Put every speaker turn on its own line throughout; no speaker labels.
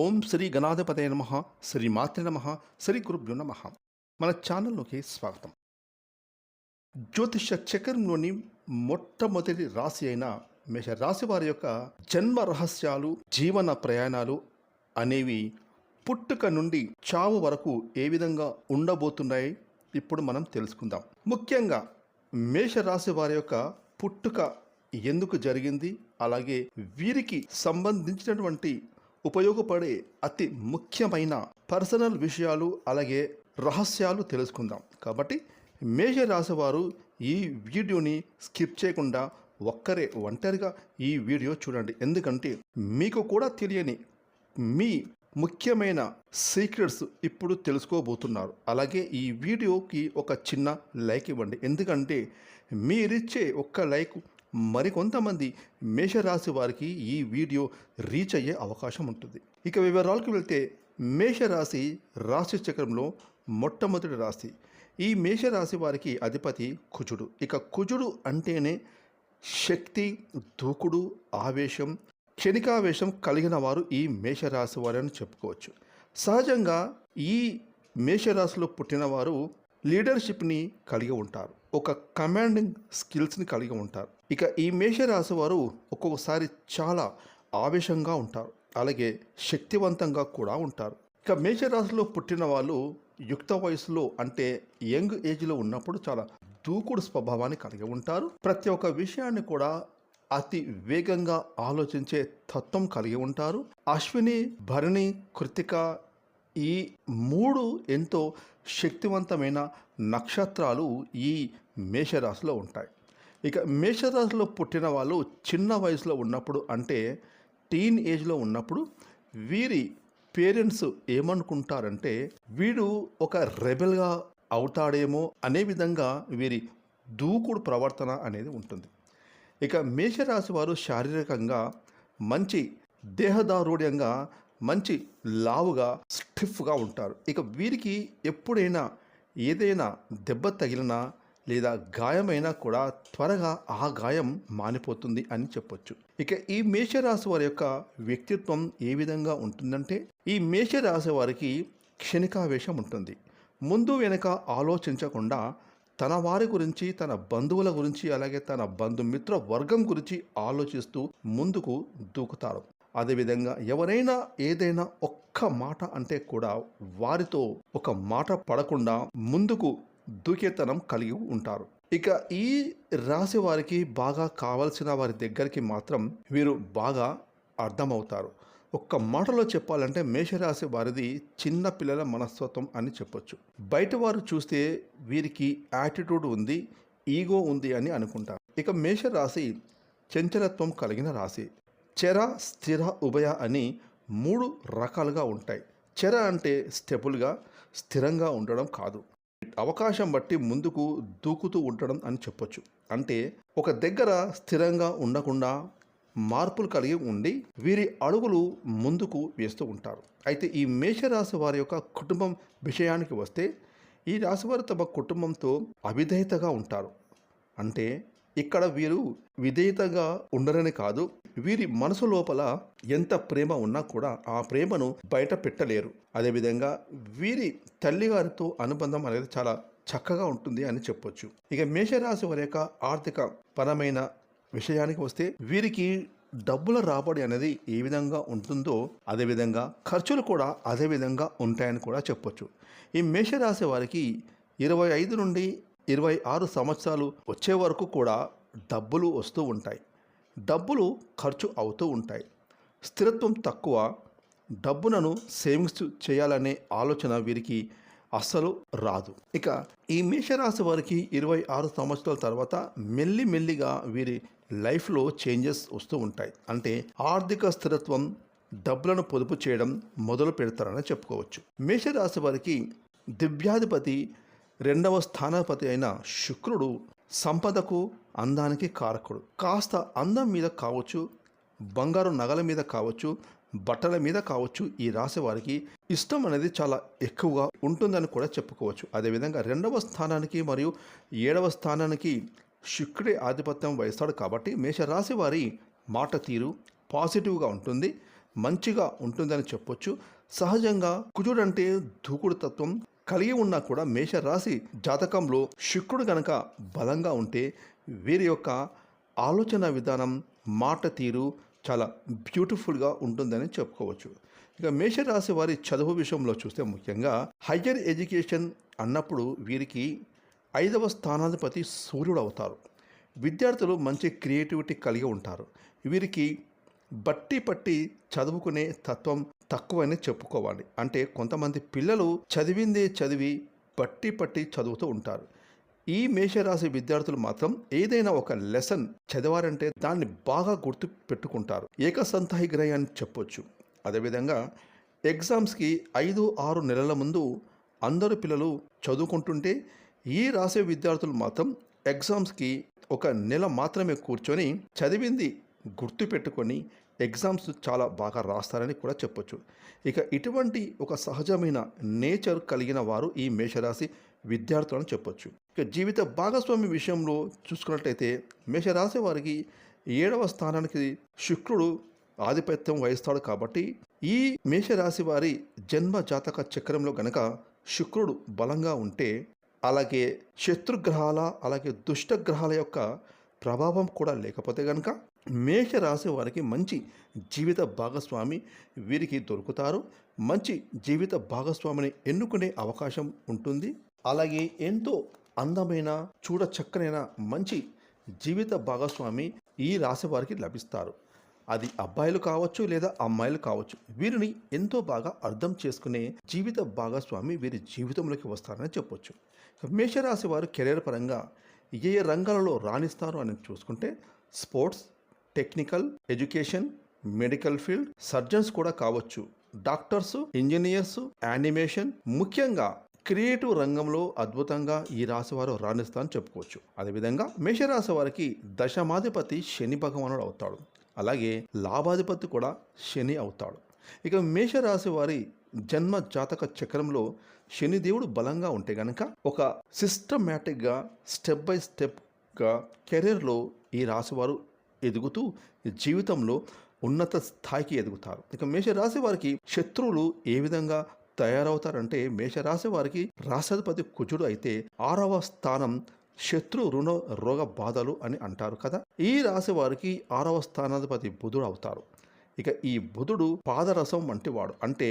ఓం శ్రీ గణాధిపతయ నమ శ్రీ మాతృ నమ శ్రీ గురుభ్యో నమ. మన ఛానల్లోకి స్వాగతం. జ్యోతిష చక్రంలోని మొట్టమొదటి రాశి అయిన మేష రాశి వారి యొక్క జన్మ రహస్యాలు జీవన ప్రయాణాలు అనేవి పుట్టుక నుండి చావు వరకు ఏ విధంగా ఉండబోతున్నాయి ఇప్పుడు మనం తెలుసుకుందాం. ముఖ్యంగా మేషరాశి వారి యొక్క పుట్టుక ఎందుకు జరిగింది? అలాగే వీరికి సంబంధించినటువంటి ఉపయోగపడే అతి ముఖ్యమైన పర్సనల్ విషయాలు అలాగే రహస్యాలు తెలుసుకుందాం. కాబట్టి మేషరాశి వారు ఈ వీడియోని స్కిప్ చేయకుండా ఒక్కరే ఒంటరిగా ఈ వీడియో చూడండి. ఎందుకంటే మీకు కూడా తెలియని మీ ముఖ్యమైన సీక్రెట్స్ ఇప్పుడు తెలుసుకోబోతున్నారు. అలాగే ఈ వీడియోకి ఒక చిన్న లైక్ ఇవ్వండి. ఎందుకంటే మీరిచ్చే ఒక్క లైక్ మరికొంతమంది మేషరాశి వారికి ఈ వీడియో రీచ్ అయ్యే అవకాశం ఉంటుంది. ఇక వివరాలకు వెళ్తే మేషరాశి రాశి చక్రంలో మొట్టమొదటి రాశి. ఈ మేషరాశి వారికి అధిపతి కుజుడు. ఇక కుజుడు అంటేనే శక్తి దూకుడు ఆవేశం క్షణికావేశం కలిగిన వారు ఈ మేషరాశి వారని చెప్పుకోవచ్చు. సహజంగా ఈ మేషరాశిలో పుట్టినవారు లీడర్షిప్ని కలిగి ఉంటారు. ఒక కమాండింగ్ స్కిల్స్ని కలిగి ఉంటారు. ఇక ఈ మేషరాశి వారు ఒక్కొక్కసారి చాలా ఆవేశంగా ఉంటారు. అలాగే శక్తివంతంగా కూడా ఉంటారు. ఇక మేషరాశిలో పుట్టిన వాళ్ళు యుక్త వయసులో అంటే యంగ్ ఏజ్లో ఉన్నప్పుడు చాలా దూకుడు స్వభావాన్ని కలిగి ఉంటారు. ప్రతి ఒక్క విషయాన్ని కూడా అతి వేగంగా ఆలోచించే తత్వం కలిగి ఉంటారు. అశ్విని భరణి కృతిక ఈ మూడు ఎంతో శక్తివంతమైన నక్షత్రాలు ఈ మేషరాశిలో ఉంటాయి. ఇక మేషరాశిలో పుట్టిన వాళ్ళు చిన్న వయసులో ఉన్నప్పుడు అంటే టీన్ ఏజ్లో ఉన్నప్పుడు వీరి పేరెంట్స్ ఏమనుకుంటారంటే వీడు ఒక రెబెల్గా అవుతాడేమో అనే విధంగా వీరి దూకుడు ప్రవర్తన అనేది ఉంటుంది. ఇక మేషరాశి వారు శారీరకంగా మంచి దేహదారుఢ్యంగా మంచి లావుగా స్టిఫ్గా ఉంటారు. ఇక వీరికి ఎప్పుడైనా ఏదైనా దెబ్బ తగిలినా లేదా గాయమైనా కూడా త్వరగా ఆ గాయం మానిపోతుంది అని చెప్పొచ్చు. ఇక ఈ మేషరాశి వారి యొక్క వ్యక్తిత్వం ఏ విధంగా ఉంటుందంటే ఈ మేషరాశి వారికి క్షణికావేశం ఉంటుంది. ముందు వెనక ఆలోచించకుండా తన వారి గురించి తన బంధువుల గురించి అలాగే తన బంధుమిత్ర వర్గం గురించి ఆలోచిస్తూ ముందుకు దూకుతారు. అదేవిధంగా ఎవరైనా ఏదైనా ఒక్క మాట అంటే కూడా వారితో ఒక మాట పడకుండా ముందుకు దూకేతనం కలిగి ఉంటారు. ఇక ఈ రాశి వారికి బాగా కావలసిన వారి దగ్గరికి మాత్రం వీరు బాగా అర్థమవుతారు. ఒక్క మాటలో చెప్పాలంటే మేషరాశి వారిది చిన్న పిల్లల మనస్తత్వం అని చెప్పొచ్చు. బయట వారు చూస్తే వీరికి యాటిట్యూడ్ ఉంది ఈగో ఉంది అని అనుకుంటారు. ఇక మేషరాశి చంచలత్వం కలిగిన రాశి. చెర స్థిర ఉభయ అని మూడు రకాలుగా ఉంటాయి. చెర అంటే స్టెబుల్గా స్థిరంగా ఉండడం కాదు. అవకాశం బట్టి ముందుకు దూకుతూ ఉండడం అని చెప్పొచ్చు. అంటే ఒక దగ్గర స్థిరంగా ఉండకుండా మార్పులు కలిగి ఉండి వీరి అడుగులు ముందుకు వేస్తూ ఉంటారు. అయితే ఈ మేషరాశి వారి యొక్క కుటుంబం విషయానికి వస్తే ఈ రాశివారు తమ కుటుంబంతో అవిధేయతగా ఉంటారు. అంటే ఇక్కడ వీరు విధేయతగా ఉండరని కాదు వీరి మనసు లోపల ఎంత ప్రేమ ఉన్నా కూడా ఆ ప్రేమను బయట పెట్టలేరు. అదేవిధంగా వీరి తల్లిగారితో అనుబంధం అనేది చాలా చక్కగా ఉంటుంది అని చెప్పొచ్చు. ఇక మేషరాశి వారి యొక్క ఆర్థిక పరమైన విషయానికి వస్తే వీరికి డబ్బుల రాబడి అనేది ఏ విధంగా ఉంటుందో అదేవిధంగా ఖర్చులు కూడా అదే విధంగా ఉంటాయని కూడా చెప్పొచ్చు. ఈ మేషరాశి వారికి ఇరవై ఐదు నుండి ఇరవై ఆరు సంవత్సరాలు వచ్చే వరకు కూడా డబ్బులు వస్తూ ఉంటాయి. డబ్బులు ఖర్చు అవుతూ ఉంటాయి. స్థిరత్వం తక్కువ డబ్బులను సేవింగ్స్ చేయాలనే ఆలోచన వీరికి అస్సలు రాదు. ఇక ఈ మేషరాశి వారికి ఇరవై ఆరు సంవత్సరాల తర్వాత మెల్లి మెల్లిగా వీరి లైఫ్లో చేంజెస్ వస్తూ ఉంటాయి. అంటే ఆర్థిక స్థిరత్వం డబ్బులను పొదుపు చేయడం మొదలు పెడతారని చెప్పుకోవచ్చు. మేషరాశి వారికి దివ్యాధిపతి రెండవ స్థానాధిపతి అయిన శుక్రుడు సంపదకు అందానికి కారకుడు. కాస్త అందం మీద కావచ్చు బంగారు నగల మీద కావచ్చు బట్టల మీద కావచ్చు ఈ రాశి వారికి ఇష్టం అనేది చాలా ఎక్కువగా ఉంటుందని కూడా చెప్పుకోవచ్చు. అదేవిధంగా రెండవ స్థానానికి మరియు ఏడవ స్థానానికి శుక్రుడి ఆధిపత్యం వహిస్తాడు కాబట్టి మేషరాశి వారి మాట తీరు పాజిటివ్గా ఉంటుంది మంచిగా ఉంటుందని చెప్పొచ్చు. సహజంగా కుజుడంటే దూకుడు తత్వం కలిగి ఉన్నా కూడా మేషరాశి జాతకంలో శుక్రుడు గనక బలంగా ఉంటే వీరి యొక్క ఆలోచన విధానం మాట తీరు చాలా బ్యూటిఫుల్గా ఉంటుందని చెప్పుకోవచ్చు. ఇక మేషరాశి వారి చదువు విషయంలో చూస్తే ముఖ్యంగా హయ్యర్ ఎడ్యుకేషన్ అన్నప్పుడు వీరికి ఐదవ స్థానాధిపతి సూర్యుడు అవుతారు. విద్యార్థులు మంచి క్రియేటివిటీ కలిగి ఉంటారు. వీరికి బట్టి పట్టి చదువుకునే తత్వం తక్కువని చెప్పుకోవాలి. అంటే కొంతమంది పిల్లలు చదివిందే చదివి పట్టి పట్టి చదువుతూ ఉంటారు. ఈ మేషరాశి విద్యార్థులు మాత్రం ఏదైనా ఒక లెసన్ చదివారంటే దాన్ని బాగా గుర్తు పెట్టుకుంటారు. ఏకసంతాయి గ్రహి అని చెప్పొచ్చు. అదేవిధంగా ఎగ్జామ్స్కి ఐదు ఆరు నెలల ముందు అందరు పిల్లలు చదువుకుంటుంటే ఈ రాసే విద్యార్థులు మాత్రం ఎగ్జామ్స్కి ఒక నెల మాత్రమే కూర్చొని చదివింది గుర్తు పెట్టుకొని ఎగ్జామ్స్ చాలా బాగా రాస్తారని కూడా చెప్పొచ్చు. ఇక ఇటువంటి ఒక సహజమైన నేచర్ కలిగిన వారు ఈ మేషరాశి విద్యార్థులను చెప్పొచ్చు. ఇక జీవిత భాగస్వామి విషయంలో చూసుకున్నట్లయితే మేషరాశి వారికి ఏడవ స్థానానికి శుక్రుడు ఆధిపత్యం వహిస్తాడు కాబట్టి ఈ మేషరాశి వారి జన్మ జాతక చక్రంలో గనక శుక్రుడు బలంగా ఉంటే అలాగే శత్రుగ్రహాల అలాగే దుష్టగ్రహాల యొక్క ప్రభావం కూడా లేకపోతే కనుక మేషరాశి వారికి మంచి జీవిత భాగస్వామి వీరికి దొరుకుతారు. మంచి జీవిత భాగస్వామిని ఎన్నుకునే అవకాశం ఉంటుంది. అలాగే ఎంతో అందమైన చూడ చక్కనైన మంచి జీవిత భాగస్వామి ఈ రాశి వారికి లభిస్తారు. అది అబ్బాయిలు కావచ్చు లేదా అమ్మాయిలు కావచ్చు వీరిని ఎంతో బాగా అర్థం చేసుకునే జీవిత భాగస్వామి వీరి జీవితంలోకి వస్తారని చెప్పొచ్చు. మేషరాశి వారు కెరీర్ పరంగా ఏ ఏ రంగాలలో రాణిస్తారు అని చూసుకుంటే sports technical education medical field surgeons కూడా కావచ్చు. డాక్టర్స్ ఇంజనీర్స్ యానిమేషన్ ముఖ్యంగా క్రియేటివ్ రంగంలో అద్భుతంగా ఈ రాశి వారు రాణిస్తారని చెప్పుకోవచ్చు. అదేవిధంగా మేషరాశి వారికి దశమాధిపతి శని భగవానుడు అవుతాడు. అలాగే లాభాధిపతి కూడా శని అవుతాడు. ఇక మేషరాశి వారి జన్మ జాతక చక్రంలో శనిదేవుడు బలంగా ఉంటే గనక ఒక సిస్టమేటిక్గా స్టెప్ బై స్టెప్గా కెరీర్లో ఈ రాశివారు ఎదుగుతూ జీవితంలో ఉన్నత స్థాయికి ఎదుగుతారు. ఇక మేషరాశి వారికి శత్రువులు ఏ విధంగా తయారవుతారంటే మేషరాశి వారికి రాష్ట్రాధిపతి కుజుడు అయితే ఆరవ స్థానం శత్రు రుణ రోగ బాధలు అని అంటారు కదా. ఈ రాశి వారికి ఆరవ స్థానాధిపతి బుధుడు అవుతారు. ఇక ఈ బుధుడు పాదరసం వంటివాడు. అంటే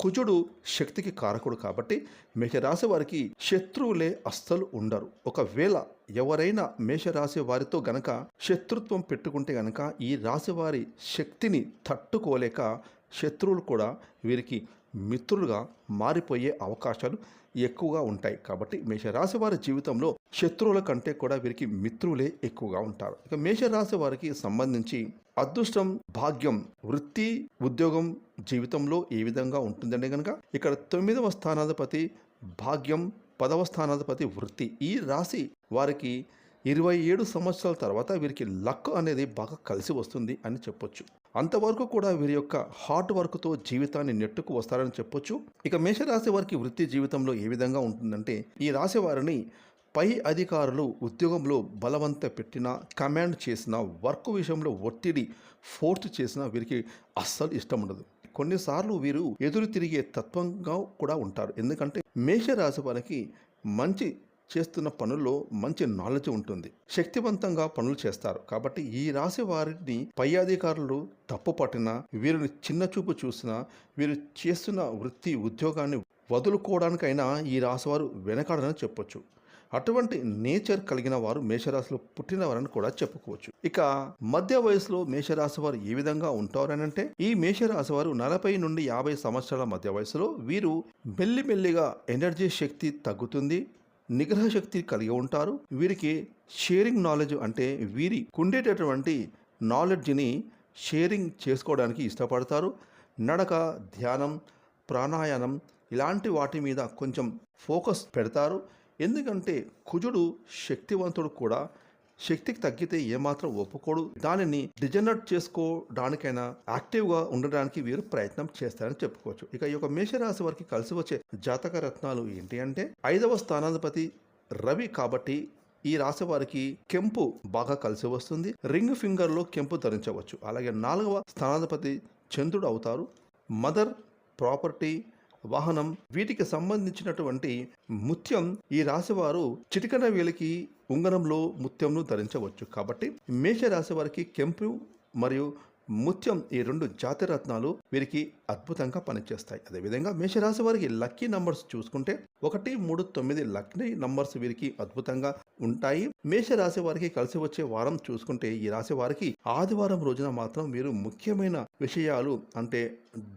కుజుడు శక్తికి కారకుడు కాబట్టి మేషరాశి వారికి శత్రువులే అస్సలు ఉండరు. ఒకవేళ ఎవరైనా మేషరాశి వారితో గనక శత్రుత్వం పెట్టుకుంటే గనక ఈ రాశి వారి శక్తిని తట్టుకోలేక శత్రువులు కూడా వీరికి మిత్రులుగా మారిపోయే అవకాశాలు ఎక్కువగా ఉంటాయి. కాబట్టి మేషరాశి వారి జీవితంలో శత్రువుల కంటే కూడా వీరికి మిత్రులే ఎక్కువగా ఉంటారు. ఇక మేషరాశి వారికి సంబంధించి అదృష్టం భాగ్యం వృత్తి ఉద్యోగం జీవితంలో ఏ విధంగా ఉంటుందంటే కనుక ఇక్కడ తొమ్మిదవ స్థానాధిపతి భాగ్యం పదవ స్థానాధిపతి వృత్తి. ఈ రాశి వారికి ఇరవై ఏడు సంవత్సరాల తర్వాత వీరికి లక్ అనేది బాగా కలిసి వస్తుంది అని చెప్పొచ్చు. అంతవరకు కూడా వీరి యొక్క హార్డ్ వర్క్తో జీవితాన్ని నెట్టుకు వస్తారని చెప్పొచ్చు. ఇక మేషరాశి వారికి వృత్తి జీవితంలో ఏ విధంగా ఉంటుందంటే ఈ రాశి వారిని పై అధికారులు ఉద్యోగంలో బలవంత పెట్టిన కమాండ్ చేసిన వర్క్ విషయంలో ఒత్తిడి ఫోర్స్ చేసిన వీరికి అస్సలు ఇష్టం ఉండదు. కొన్నిసార్లు వీరు ఎదురు తిరిగే తత్వంగా కూడా ఉంటారు. ఎందుకంటే మేషరాశి వారికి మంచి చేస్తున్న పనుల్లో మంచి నాలెడ్జ్ ఉంటుంది. శక్తివంతంగా పనులు చేస్తారు. కాబట్టి ఈ రాశి వారిని పై అధికారులు తప్పు పట్టినా వీరిని చిన్న చూపు చూసినా వీరు చేస్తున్న వృత్తి ఉద్యోగాన్ని వదులుకోవడానికైనా ఈ రాశి వారు వెనకాడని చెప్పొచ్చు. అటువంటి నేచర్ కలిగిన వారు మేషరాశిలో పుట్టినవారని కూడా చెప్పుకోవచ్చు. ఇక మధ్య వయసులో మేషరాశి వారు ఏ విధంగా ఉంటారనంటే ఈ మేషరాశి వారు నలభై నుండి యాభై సంవత్సరాల మధ్య వయసులో వీరు మెల్లిమెల్లిగా ఎనర్జీ శక్తి తగ్గుతుంది నిగ్రహ శక్తి కలిగి ఉంటారు. వీరికి షేరింగ్ నాలెడ్జ్ అంటే వీరి కుండేటటువంటి నాలెడ్జ్ని షేరింగ్ చేసుకోవడానికి ఇష్టపడతారు. నడక ధ్యానం ప్రాణాయామం ఇలాంటి వాటి మీద కొంచెం ఫోకస్ పెడతారు. ఎందుకంటే కుజుడు శక్తివంతుడు కూడా. శక్తికి తగ్గితే ఏమాత్రం ఒప్పుకోడు. దానిని డిజనరేట్ చేసుకోవడానికైనా యాక్టివ్గా ఉండడానికి వీరు ప్రయత్నం చేస్తారని చెప్పుకోవచ్చు. ఇక ఈ యొక్క మేషరాశి వారికి కలిసి వచ్చే జాతక రత్నాలు ఏంటి అంటే ఐదవ స్థానాధిపతి రవి కాబట్టి ఈ రాశి వారికి కెంపు బాగా కలిసి వస్తుంది. రింగ్ ఫింగర్లో కెంపు ధరించవచ్చు. అలాగే నాలుగవ స్థానాధిపతి చంద్రుడు అవుతారు. మదర్ ప్రాపర్టీ వాహనం వీటికి సంబంధించినటువంటి ముత్యం ఈ రాశివారు చిటికన వేలికి ఉంగరంలో ముత్యంను ధరించవచ్చు. కాబట్టి మేష రాశి వారికి కెంపు మరియు ముత్యం ఈ రెండు జాతిరత్నాలు వీరికి అద్భుతంగా పనిచేస్తాయి. అదేవిధంగా మేషరాశి వారికి లక్కీ నంబర్స్ చూసుకుంటే ఒకటి మూడు తొమ్మిది లక్కీ నంబర్స్ వీరికి అద్భుతంగా ఉంటాయి. మేషరాశి వారికి కలిసి వచ్చే వారం చూసుకుంటే ఈ రాశి వారికి ఆదివారం రోజున మాత్రం మీరు ముఖ్యమైన విషయాలు అంటే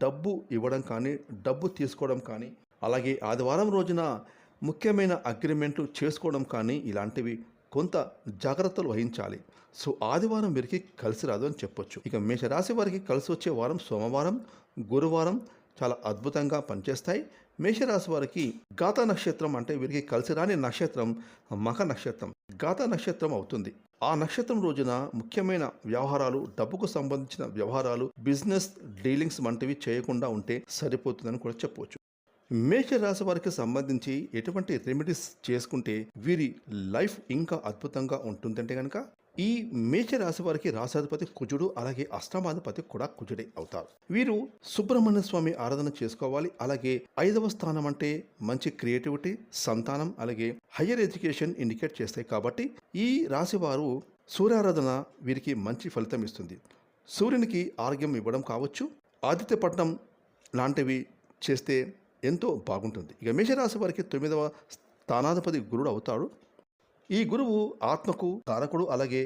డబ్బు ఇవ్వడం కానీ డబ్బు తీసుకోవడం కానీ అలాగే ఆదివారం రోజున ముఖ్యమైన అగ్రిమెంట్లు చేసుకోవడం కానీ ఇలాంటివి కొంత జాగ్రత్తలు వహించాలి. సో ఆదివారం వీరికి కలిసి రాదు అని చెప్పొచ్చు. ఇక మేషరాశి వారికి కలిసి వచ్చే వారం సోమవారం గురువారం చాలా అద్భుతంగా పనిచేస్తాయి. మేషరాశి వారికి గాత నక్షత్రం అంటే వీరికి కలిసి రాని నక్షత్రం మఖ నక్షత్రం. గాత నక్షత్రం అవుతుంది. ఆ నక్షత్రం రోజున ముఖ్యమైన వ్యవహారాలు డబ్బుకు సంబంధించిన వ్యవహారాలు బిజినెస్ డీలింగ్స్ వంటివి చేయకుండా ఉంటే సరిపోతుందని కూడా చెప్పవచ్చు మేష రాశి వారికి సంబంధించి ఎటువంటి రెమెడీస్ చేసుకుంటే వీరి లైఫ్ ఇంకా అద్భుతంగా ఉంటుందంటే కనుక ఈ మేష రాశి వారికి రాశాధిపతి కుజుడు అలాగే అష్టమాధిపతి కూడా కుజుడే అవుతారు. వీరు సుబ్రహ్మణ్య స్వామి ఆరాధన చేసుకోవాలి. అలాగే ఐదవ స్థానం అంటే మంచి క్రియేటివిటీ సంతానం అలాగే హయ్యర్ ఎడ్యుకేషన్ ఇండికేట్ చేస్తాయి కాబట్టి ఈ రాశి వారు సూర్యారాధన వీరికి మంచి ఫలితం ఇస్తుంది. సూర్యునికి ఆరోగ్యం ఇవ్వడం కావచ్చు. ఆదిత్యపట్నం లాంటివి చేస్తే ఎంతో బాగుంటుంది. ఇక మేషరాశి వారికి తొమ్మిదవ స్థానాధిపతి గురుడు అవుతాడు. ఈ గురువు ఆత్మకు కారకుడు అలాగే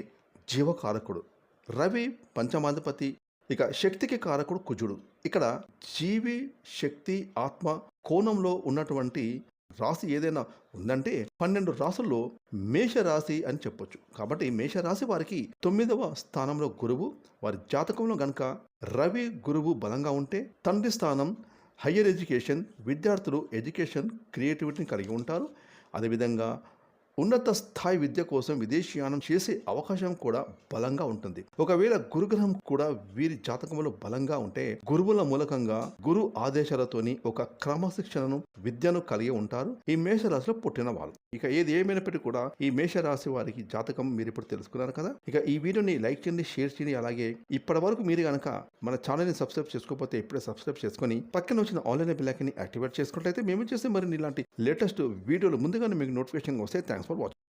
జీవకారకుడు. రవి పంచమాధిపతి ఇక శక్తికి కారకుడు కుజుడు. ఇక్కడ జీవి శక్తి ఆత్మ కోణంలో ఉన్నటువంటి రాశి ఏదైనా ఉందంటే పన్నెండు రాసుల్లో మేషరాశి అని చెప్పొచ్చు. కాబట్టి మేషరాశి వారికి తొమ్మిదవ స్థానంలో గురువు వారి జాతకంలో గనక రవి గురువు బలంగా ఉంటే తండ్రి స్థానం హయ్యర్ ఎడ్యుకేషన్ విద్యార్థులు ఎడ్యుకేషన్ క్రియేటివిటీని కలిగి ఉంటారు. అదేవిధంగా ఉన్నత స్థాయి విద్య కోసం విదేశీయానం చేసే అవకాశం కూడా బలంగా ఉంటుంది. ఒకవేళ గురుగ్రహం కూడా వీరి జాతకంలో బలంగా ఉంటే గురువుల మూలకంగా గురు ఆదేశాలతోని ఒక క్రమశిక్షణను విద్యను కలిగి ఉంటారు. ఈ మేషరాశిలో పుట్టిన వాళ్ళు ఇక ఏది ఏమైనప్పటికీ కూడా ఈ మేషరాశి వారికి జాతకం మీరు ఇప్పుడు తెలుసుకున్నారు కదా. ఇక ఈ వీడియోని లైక్ చేయండి షేర్ చేయండి. అలాగే ఇప్పటి వరకు మీరు కనుక మన ఛానల్ని సబ్స్క్రైబ్ చేసుకోకపోతే ఇప్పుడే సబ్స్క్రైబ్ చేసుకొని పక్కన వచ్చిన ఆన్లైన్ బిల్లాకిని యాక్టివేట్ చేసుకుంటే మేము చేసే మరిన్ని ఇలాంటి లేటెస్ట్ వీడియోలు ముందుగానే మీకు నోటిఫికేషన్ వస్తే థ్యాంక్స్ for watching.